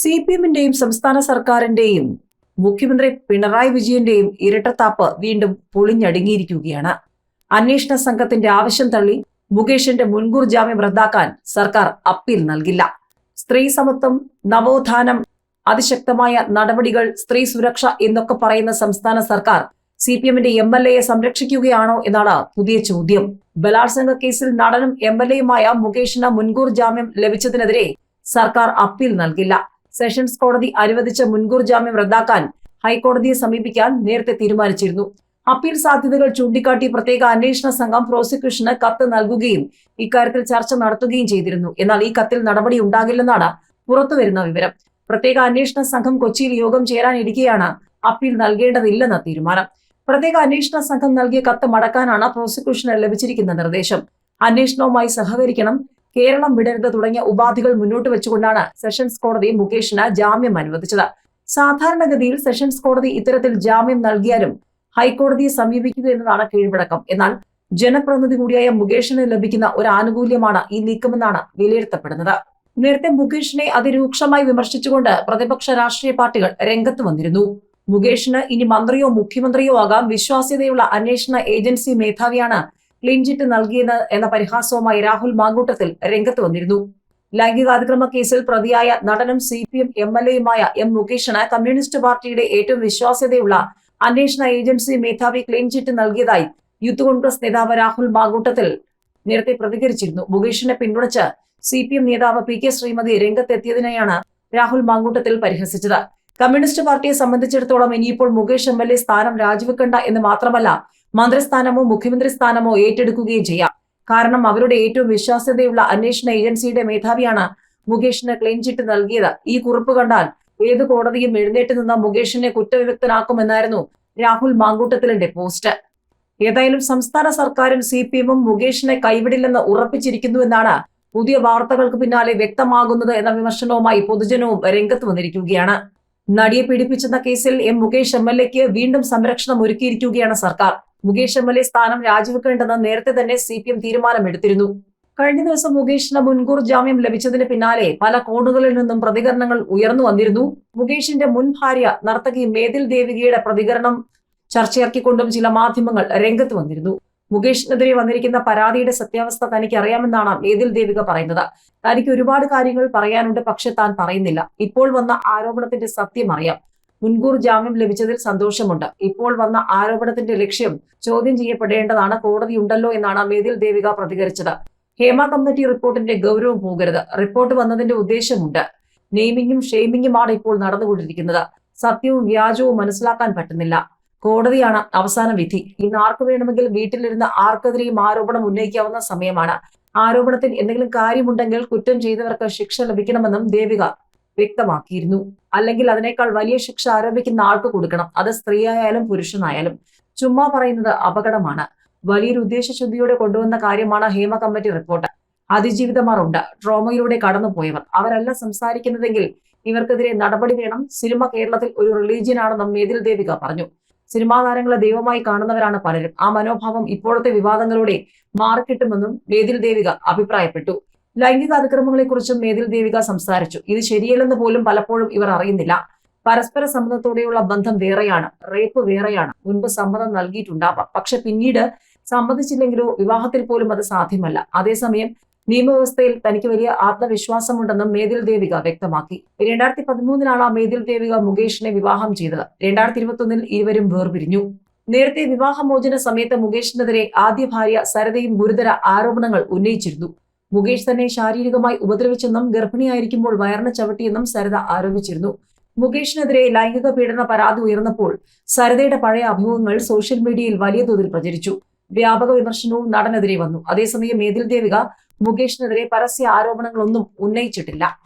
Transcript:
C P എമ്മിന്റെയും സംസ്ഥാന സർക്കാരിന്റെയും മുഖ്യമന്ത്രി പിണറായി വിജയന്റെയും ഇരട്ടത്താപ്പ് വീണ്ടും പൊളിഞ്ഞടുങ്ങിയിരിക്കുകയാണ്. അന്വേഷണ സംഘത്തിന്റെ ആവശ്യം തള്ളി മുകേഷിന്റെ മുൻകൂർ ജാമ്യം റദ്ദാക്കാൻ സർക്കാർ അപ്പീൽ നൽകില്ല. സ്ത്രീ സമത്വം നവോത്ഥാനം അതിശക്തമായ നടപടികൾ സ്ത്രീ സുരക്ഷ എന്നൊക്കെ പറയുന്ന സംസ്ഥാന സർക്കാർ സി പി എമ്മിന്റെ എം എൽ എയെ സംരക്ഷിക്കുകയാണോ എന്നാണ് പുതിയ ചോദ്യം. ബലാത്സംഗ കേസിൽ നടനും എം എൽ എയുമായ മുകേഷിന് മുൻകൂർ ജാമ്യം ലഭിച്ചതിനെതിരെ സർക്കാർ അപ്പീൽ നൽകില്ല. സെഷൻസ് കോടതി അനുവദിച്ച മുൻകൂർ ജാമ്യം റദ്ദാക്കാൻ ഹൈക്കോടതിയെ സമീപിക്കാൻ നേരത്തെ തീരുമാനിച്ചിരുന്നു. അപ്പീൽ സാധ്യതകൾ ചൂണ്ടിക്കാട്ടി പ്രത്യേക അന്വേഷണ സംഘം പ്രോസിക്യൂഷന് കത്ത് നൽകുകയും ഇക്കാര്യത്തിൽ ചർച്ച നടത്തുകയും ചെയ്തിരുന്നു. എന്നാൽ ഈ കത്തിൽ നടപടി ഉണ്ടാകില്ലെന്നാണ് പുറത്തുവരുന്ന വിവരം. പ്രത്യേക അന്വേഷണ സംഘം കൊച്ചിയിൽ യോഗം ചേരാനിരിക്കെയാണ് അപ്പീൽ നൽകേണ്ടതില്ലെന്ന തീരുമാനം. പ്രത്യേക അന്വേഷണ സംഘം നൽകിയ കത്ത് മടക്കാനാണ് പ്രോസിക്യൂഷന് ലഭിച്ചിരിക്കുന്ന നിർദ്ദേശം. അന്വേഷണവുമായി സഹകരിക്കണം കേരളം വിടരുത് തുടങ്ങിയ ഉപാധികൾ മുന്നോട്ട് വെച്ചുകൊണ്ടാണ് സെഷൻസ് കോടതി മുകേഷിന് ജാമ്യം അനുവദിച്ചത്. സാധാരണഗതിയിൽ സെഷൻസ് കോടതി ഇത്തരത്തിൽ ജാമ്യം നൽകിയാലും ഹൈക്കോടതിയെ സമീപിക്കുക എന്നതാണ് കീഴ്വഴക്കം. എന്നാൽ ജനപ്രതിനിധി കൂടിയായ മുകേഷിന് ലഭിക്കുന്ന ഒരു ആനുകൂല്യമാണ് ഈ നീക്കമെന്നാണ് വിലയിരുത്തപ്പെടുന്നത്. നേരത്തെ മുകേഷിനെ അതിരൂക്ഷമായി വിമർശിച്ചുകൊണ്ട് പ്രതിപക്ഷ രാഷ്ട്രീയ പാർട്ടികൾ രംഗത്ത് വന്നിരുന്നു. മുകേഷിന് ഇനി മന്ത്രിയോ മുഖ്യമന്ത്രിയോ ആകാം വിശ്വാസ്യതയുള്ള അന്വേഷണ ഏജൻസി മേധാവിയാണ് ക്ലീൻ ചിറ്റ് നൽകിയത് എന്ന പരിഹാസവുമായി രാഹുൽ മാങ്കൂട്ടത്തിൽ രംഗത്ത് വന്നിരുന്നു. ലൈംഗികാതിക്രമ കേസിൽ പ്രതിയായ നടനും C P M M L എയുമായ M മുകേഷിന് കമ്മ്യൂണിസ്റ്റ് പാർട്ടിയുടെ ഏറ്റവും വിശ്വാസ്യതയുള്ള അന്വേഷണ ഏജൻസി മേധാവി ക്ലീൻ ചിറ്റ് നൽകിയതായി യൂത്ത് കോൺഗ്രസ് നേതാവ് രാഹുൽ മാങ്കൂട്ടത്തിൽ നേരത്തെ പ്രതികരിച്ചിരുന്നു. മുകേഷിനെ പിന്തുണച്ച് സി പി എം നേതാവ് പി കെ ശ്രീമതി രംഗത്തെത്തിയതിനെയാണ് രാഹുൽ മാങ്കൂട്ടത്തിൽ പരിഹസിച്ചത്. കമ്മ്യൂണിസ്റ്റ് പാർട്ടിയെ സംബന്ധിച്ചിടത്തോളം ഇനിയിപ്പോൾ മുകേഷ് എം എൽ എ സ്ഥാനം രാജിവെക്കണ്ട എന്ന് മാത്രമല്ല മന്ത്രിസ്ഥാനമോ മുഖ്യമന്ത്രി സ്ഥാനമോ ഏറ്റെടുക്കുകയും ചെയ്യാം. കാരണം അവരുടെ ഏറ്റവും വിശ്വാസ്യതയുള്ള അന്വേഷണ ഏജൻസിയുടെ മേധാവിയാണ് മുകേഷിന് ക്ലീൻ ചിറ്റ് നൽകിയത്. ഈ കുറിപ്പ് കണ്ടാൽ ഏത് കോടതിയും എഴുന്നേറ്റ് നിന്ന മുകേഷിനെ കുറ്റവിമുക്തനാക്കുമെന്നായിരുന്നു രാഹുൽ മാങ്കൂട്ടത്തിലിന്റെ പോസ്റ്റ്. ഏതായാലും സംസ്ഥാന സർക്കാരും സി പി എമ്മും മുകേഷിനെ കൈവിടില്ലെന്ന് ഉറപ്പിച്ചിരിക്കുന്നുവെന്നാണ് പുതിയ വാർത്തകൾക്ക് പിന്നാലെ വ്യക്തമാകുന്നത് എന്ന വിമർശനവുമായി പൊതുജനവും രംഗത്ത് വന്നിരിക്കുകയാണ്. നടിയെ പീഡിപ്പിച്ചെന്ന കേസിൽ എം മുകേഷ് എം എൽ എക്ക് വീണ്ടും സംരക്ഷണം ഒരുക്കിയിരിക്കുകയാണ് സർക്കാർ. മുകേഷ് എം എൽ എ സ്ഥാനം രാജിവെക്കേണ്ടെന്ന് നേരത്തെ തന്നെ സി പി എം തീരുമാനമെടുത്തിരുന്നു. കഴിഞ്ഞ ദിവസം മുകേഷിന് മുൻകൂർ ജാമ്യം ലഭിച്ചതിന് പിന്നാലെ പല കോണുകളിൽ നിന്നും പ്രതികരണങ്ങൾ ഉയർന്നു വന്നിരുന്നു. മുകേഷിന്റെ മുൻ ഭാര്യ നർത്തകി മേതിൽ ദേവികയുടെ പ്രതികരണം ചർച്ചയാക്കിക്കൊണ്ടും ചില മാധ്യമങ്ങൾ രംഗത്ത് വന്നിരുന്നു. മുകേഷിനെതിരെ വന്നിരിക്കുന്ന പരാതിയുടെ സത്യാവസ്ഥ തനിക്ക് അറിയാമെന്നാണ് മേതിൽ ദേവിക പറയുന്നത്. തനിക്ക് ഒരുപാട് കാര്യങ്ങൾ പറയാനുണ്ട് പക്ഷെ താൻ പറയുന്നില്ല. ഇപ്പോൾ വന്ന ആരോപണത്തിന്റെ സത്യം അറിയാം. മുൻകൂർ ജാമ്യം ലഭിച്ചതിൽ സന്തോഷമുണ്ട്. ഇപ്പോൾ വന്ന ആരോപണത്തിന്റെ ലക്ഷ്യം ചോദ്യം ചെയ്യപ്പെടേണ്ടതാണ് കോടതി ഉണ്ടല്ലോ എന്നാണ് മേതിൽ ദേവിക പ്രതികരിച്ചത്. ഹേമ കമ്മിറ്റി റിപ്പോർട്ടിന്റെ ഗൗരവം പോകരുത്. റിപ്പോർട്ട് വന്നതിന്റെ ഉദ്ദേശമുണ്ട്. നെയ്മിങ്ങും ഷെയ്മിങ്ങുമാണ് ഇപ്പോൾ നടന്നുകൊണ്ടിരിക്കുന്നത്. സത്യവും വ്യാജവും മനസ്സിലാക്കാൻ പറ്റുന്നില്ല. കോടതിയാണ് അവസാന വിധി. ഇന്ന് ആർക്ക് വേണമെങ്കിൽ വീട്ടിലിരുന്ന് ആർക്കെതിരെയും ആരോപണം ഉന്നയിക്കാവുന്ന സമയമാണ്. ആരോപണത്തിൽ എന്തെങ്കിലും കാര്യമുണ്ടെങ്കിൽ കുറ്റം ചെയ്തവർക്ക് ശിക്ഷ ലഭിക്കണമെന്നും ദേവിക വ്യക്തമാക്കിയിരുന്നു. അല്ലെങ്കിൽ അതിനേക്കാൾ വലിയ ശിക്ഷ ആരോപിക്കുന്ന ആൾക്ക് കൊടുക്കണം. അത് സ്ത്രീയായാലും പുരുഷനായാലും. ചുമ്മാ പറയുന്നത് അപകടമാണ്. വലിയൊരു ഉദ്ദേശശുദ്ധിയോടെ കൊണ്ടുവന്ന കാര്യമാണ് ഹേമ കമ്മിറ്റി റിപ്പോർട്ട്. അതിജീവിതമാർ ഉണ്ട് ട്രോമയിലൂടെ കടന്നുപോയവർ. അവരല്ല സംസാരിക്കുന്നതെങ്കിൽ ഇവർക്കെതിരെ നടപടി വേണം. സിനിമ കേരളത്തിൽ ഒരു റിലീജിയൻ ആണെന്നും മേതിൽ ദേവിക പറഞ്ഞു. സിനിമാ താരങ്ങളെ ദൈവമായി കാണുന്നവരാണ് പലരും. ആ മനോഭാവം ഇപ്പോഴത്തെ വിവാദങ്ങളോടെ മാറിക്കിട്ടുമെന്നും മേതിൽ ദേവിക അഭിപ്രായപ്പെട്ടു. ലൈംഗിക അതിക്രമങ്ങളെക്കുറിച്ചും മേതിൽ ദേവിക സംസാരിച്ചു. ഇത് ശരിയല്ലെന്ന് പോലും പലപ്പോഴും ഇവർ അറിയുന്നില്ല. പരസ്പര സമ്മതത്തോടെയുള്ള ബന്ധം വേറെയാണ്. റേപ്പ് വേറെയാണ്. മുൻപ് സമ്മതം നൽകിയിട്ടുണ്ടാവാം. പക്ഷെ പിന്നീട് സമ്മതിച്ചില്ലെങ്കിലോ വിവാഹത്തിൽ പോലും അത് സാധ്യമല്ല. അതേസമയം നിയമവ്യവസ്ഥയിൽ തനിക്ക് വലിയ ആത്മവിശ്വാസമുണ്ടെന്നും മേതിൽ ദേവിക വ്യക്തമാക്കി. രണ്ടായിരത്തി പതിമൂന്നിലാണ് മേതിൽ ദേവിക മുകേഷിനെ വിവാഹം ചെയ്തത്. രണ്ടായിരത്തി ഇരുപത്തൊന്നിൽ ഇരുവരും വേർപിരിഞ്ഞു. നേരത്തെ വിവാഹമോചന സമയത്ത് മുകേഷിനെതിരെ ആദ്യ ഭാര്യ സരതയും ഗുരുതര ആരോപണങ്ങൾ ഉന്നയിച്ചിരുന്നു. മുകേഷ് തന്നെ ശാരീരികമായി ഉപദ്രവിച്ചെന്നും ഗർഭിണിയായിരിക്കുമ്പോൾ വയറിന് ചവിട്ടിയെന്നും സരത ആരോപിച്ചിരുന്നു. മുകേഷിനെതിരെ ലൈംഗിക പീഡന പരാതി ഉയർന്നപ്പോൾ സരതയുടെ പഴയ അഭിമുഖങ്ങൾ സോഷ്യൽ മീഡിയയിൽ വലിയ തോതിൽ പ്രചരിച്ചു. വ്യാപക വിമർശനവും നടനെതിരെ വന്നു. അതേസമയം മേതിൽ ദേവിക മുകേഷിനെതിരെ പരസ്യ ആരോപണങ്ങളൊന്നും ഉന്നയിച്ചിട്ടില്ല.